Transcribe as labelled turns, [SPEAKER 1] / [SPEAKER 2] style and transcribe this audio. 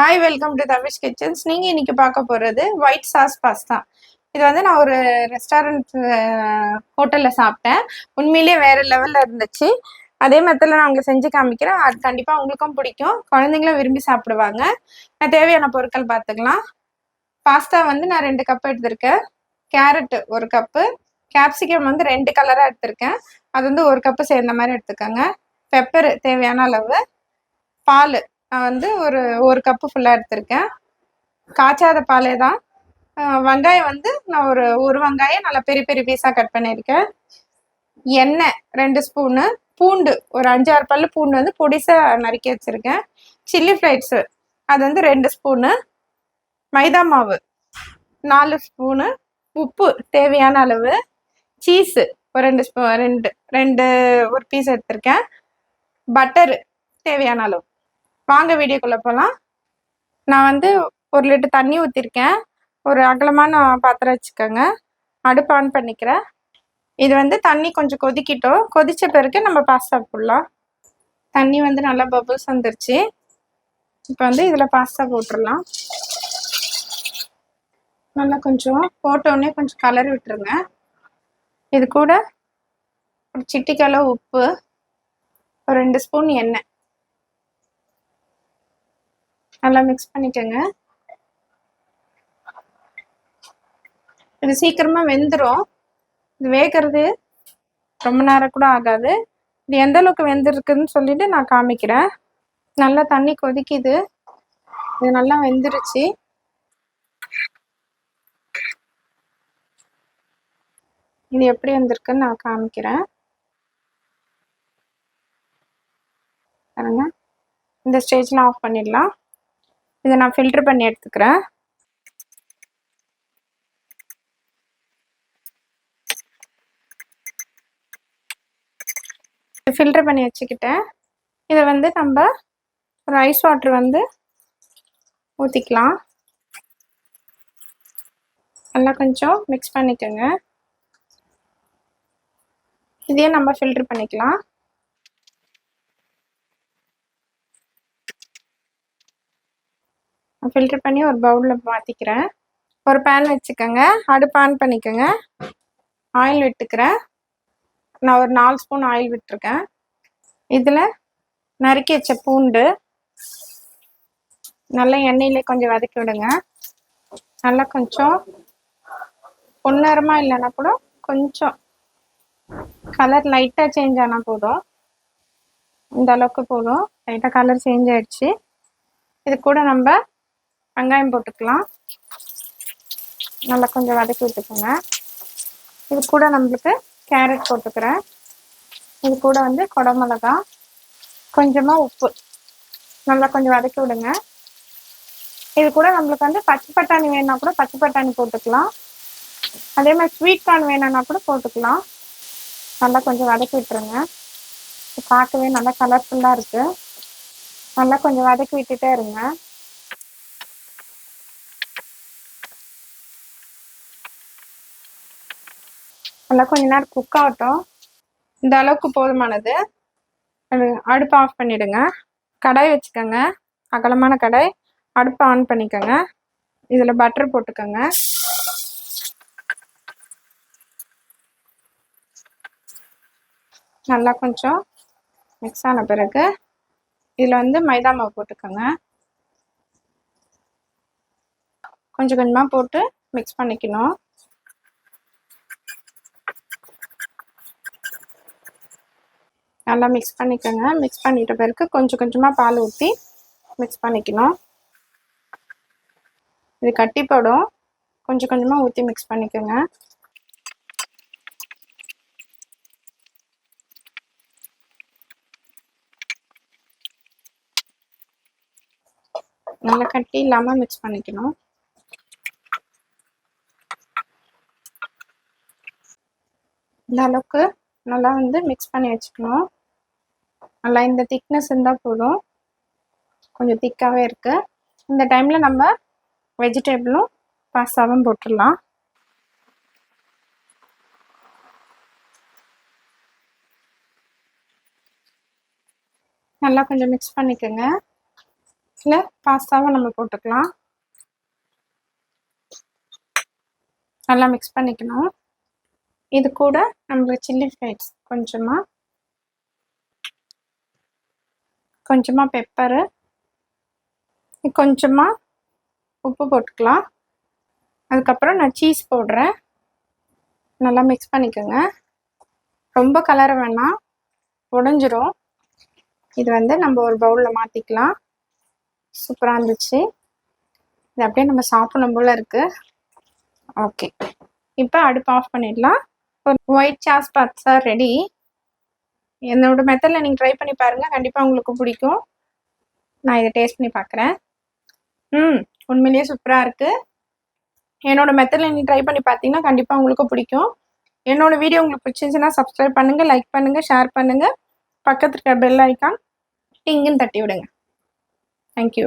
[SPEAKER 1] Hi welcome to Tavish kitchens நீங்கள் இன்னைக்கு பார்க்க போகிறது ஒயிட் சாஸ் பாஸ்தா இது வந்து நான் ஒரு ரெஸ்டாரண்ட் ஹோட்டலில் சாப்பிட்டேன். உண்மையிலேயே வேறு லெவலில் இருந்துச்சு. அதே மெத்தடில் நான் உங்களுக்கு செஞ்சு காமிக்கிறேன். அது கண்டிப்பாக உங்களுக்கும் பிடிக்கும். குழந்தைங்களும் விரும்பி சாப்பிடுவாங்க. நான் தேவையான பொருட்கள் பார்த்துக்கலாம். பாஸ்தா வந்து நான் ரெண்டு கப் எடுத்திருக்கேன். கேரட் ஒரு கப்பு கேப்சிகம் வந்து ரெண்டு கலராக எடுத்திருக்கேன். அது வந்து ஒரு கப்பு சேர்ந்த மாதிரி எடுத்துக்கோங்க. பெப்பர் தேவையான அளவு. பால் நான் வந்து ஒரு ஒரு கப்பு ஃபுல்லாக எடுத்திருக்கேன். காய்ச்சாத பாலே தான். வெங்காயம் வந்து நான் ஒரு ஒரு வெங்காயம் நல்லா பெரிய பெரிய பீஸாக கட் பண்ணியிருக்கேன். எண்ணெய் ரெண்டு ஸ்பூனு பூண்டு ஒரு அஞ்சாறு பல்லு பூண்டு வந்து பொடிசாக நறுக்கி வச்சுருக்கேன். சில்லி ஃப்ளைட்ஸு அது வந்து ரெண்டு ஸ்பூனு மைதா மாவு நாலு ஸ்பூனு உப்பு தேவையான அளவு சீஸு ஒரு ரெண்டு ஸ்பூ ரெண்டு ரெண்டு ஒரு பீஸ் எடுத்திருக்கேன். பட்டரு தேவையான அளவு. வாங்க வீடியோக்குள்ளே போகலாம் நான் வந்து ஒரு லிட்டர் தண்ணி ஊற்றிருக்கேன் ஒரு அகலமான பாத்திரம் வச்சுக்கோங்க. அடுப்பு ஆன் பண்ணிக்கிறேன். இது வந்து தண்ணி கொஞ்சம் கொதிக்கிட்டோம். கொதிச்ச பிறகு நம்ம பாஸ்தா போடலாம். தண்ணி வந்து நல்லா பபுள்ஸ் வந்துருச்சு. இப்போ வந்து இதில் பாஸ்தா போட்டுடலாம் நல்லா கொஞ்சம் போட்டோடனே கொஞ்சம் கலர் விட்டுருங்க. இது கூட ஒரு சிட்டிக்கலை உப்பு ஒரு ரெண்டு ஸ்பூன் எண்ணெய். நல்லா மிக்ஸ் பண்ணிக்கோங்க. இது சீக்கிரமாக வெந்துடும் இது வேகிறது ரொம்ப நேரம் கூட ஆகாது. இது எந்த அளவுக்கு வெந்திருக்குன்னு சொல்லிட்டு நான் காமிக்கிறேன். நல்லா தண்ணி கொதிக்குது. இது நல்லா வெந்துருச்சு. இது எப்படி வந்திருக்குன்னு நான் காமிக்கிறேன். பாருங்க. இந்த ஸ்டேஜில் ஆஃப் பண்ணிடலாம். இதை நான் ஃபில்ட்ரு பண்ணி எடுத்துக்கிறேன். ஃபில்ட்ரு பண்ணி வச்சுக்கிட்டேன். இதை வந்து நம்ம ஒரு ஐஸ் வாட்டர் வந்து ஊற்றிக்கலாம் நல்லா கொஞ்சம் மிக்ஸ் பண்ணிக்கோங்க. இதையே நம்ம ஃபில்ட்ரு பண்ணிக்கலாம். ஃபில்டர் பண்ணி ஒரு பவுலில் மாற்றிக்கிறேன் ஒரு பேன் வச்சுக்கோங்க. அடுப்பு ஆன் பண்ணிக்கோங்க. ஆயில் விட்டுக்கிறேன். நான் ஒரு நாலு ஸ்பூன் ஆயில் விட்டுருக்கேன். இதில் நறுக்கி வச்ச பூண்டு நல்லா எண்ணெயில் கொஞ்சம் வதக்கி விடுங்க. நல்லா கொஞ்சம் பொன்னரமாக இல்லைன்னா கூட கொஞ்சம் கலர் லைட்டாக சேஞ்ச் ஆனால் போதும். இந்த அளவுக்கு போதும். லைட்டாக கலர் சேஞ்ச் ஆயிடுச்சு. இது கூட நம்ம வெங்காயம் போட்டுக்கலாம். நல்லா கொஞ்சம் வதக்கி விட்டுக்கோங்க. இது கூட நம்மளுக்கு கேரட் போட்டுக்கிறேன். இது கூட வந்து குடமிளகா கொஞ்சமாக உப்பு. நல்லா கொஞ்சம் வதக்கி விடுங்க. இது கூட நம்மளுக்கு வந்து பச்சை பட்டாணி வேணும்னா கூட பச்சை பட்டாணி போட்டுக்கலாம். அதே மாதிரி ஸ்வீட் கார்ன் வேணும்னா கூட போட்டுக்கலாம். நல்லா கொஞ்சம் வதக்கி விட்டுருங்க. பார்க்கவே நல்லா கலர்ஃபுல்லாக இருக்குது நல்லா கொஞ்சம் வதக்கி விட்டுட்டே இருங்க. நல்லா கொஞ்ச நேரம் குக் ஆகட்டும் இந்த அளவுக்கு போதுமானது. அது அடுப்பு ஆஃப் பண்ணிவிடுங்க கடாய் வச்சுக்கோங்க. அகலமான கடாய். அடுப்பு ஆன் பண்ணிக்கோங்க. இதில் பட்டர் போட்டுக்கோங்க. நல்லா கொஞ்சம் மிக்ஸ் ஆன பிறகு இதில் வந்து மைதா மாவு போட்டுக்கோங்க. கொஞ்சம் கொஞ்சமாக போட்டு மிக்ஸ் பண்ணிக்கணும். நல்லா மிக்ஸ் பண்ணிக்கோங்க. மிக்ஸ் பண்ணிட்ட பிறகு கொஞ்சம் கொஞ்சமாக பால் ஊற்றி மிக்ஸ் பண்ணிக்கணும். இது கட்டிப்படும் கொஞ்சம் கொஞ்சமாக ஊற்றி மிக்ஸ் பண்ணிக்கோங்க. நல்லா கட்டி இல்லாமல் மிக்ஸ் பண்ணிக்கணும். இந்த அளவுக்கு நல்லா வந்து மிக்ஸ் பண்ணி வச்சுக்கணும். நல்லா இந்த திக்னஸ் இருந்தால் போதும். கொஞ்சம் திக்காகவே இருக்குது இந்த டைமில் நம்ம வெஜிடபிளும் பாஸ்தாவும் போட்டுடலாம். நல்லா கொஞ்சம் மிக்ஸ் பண்ணிக்கோங்க. இல்லை பாஸ்தாவும் நம்ம போட்டுக்கலாம். நல்லா மிக்ஸ் பண்ணிக்கணும். இது கூட நம்மளுக்கு சில்லி ஃப்ளேக்ஸ் கொஞ்சமாக கொஞ்சமாக பெப்பரு கொஞ்சமாக உப்பு போட்டுக்கலாம். அதுக்கப்புறம் நான் சீஸ் போடுறேன். நல்லா மிக்ஸ் பண்ணிக்கோங்க. ரொம்ப கலர வேணாம். உடஞ்சிரும். இது வந்து நம்ம ஒரு பவுலில் மாற்றிக்கலாம் சூப்பராக இருந்துச்சு. இது அப்படியே நம்ம சாப்பிடணும் போல் இருக்குது ஓகே இப்போ அடுப்பு ஆஃப் பண்ணிடலாம். ஒரு ஒயிட் சாஸ் பாட்ஸா ரெடி என்னோட மெத்தடில் நீங்கள் ட்ரை பண்ணி பாருங்கள் கண்டிப்பாக உங்களுக்கு பிடிக்கும். நான் இதை டேஸ்ட் பண்ணி பார்க்குறேன் ம் உண்மையிலேயே சூப்பராக இருக்குது என்னோட மெத்தடில் நீங்கள் ட்ரை பண்ணி பார்த்தீங்கன்னா கண்டிப்பாக உங்களுக்கு பிடிக்கும். என்னோட வீடியோ உங்களுக்கு பிடிச்சிருந்துச்சுன்னா சப்ஸ்கிரைப் பண்ணுங்கள் லைக் பண்ணுங்கள் ஷேர் பண்ணுங்கள் பக்கத்துல இருக்க பெல் ஐக்கான் டிங்குன்னு தட்டி விடுங்க. தேங்க்யூ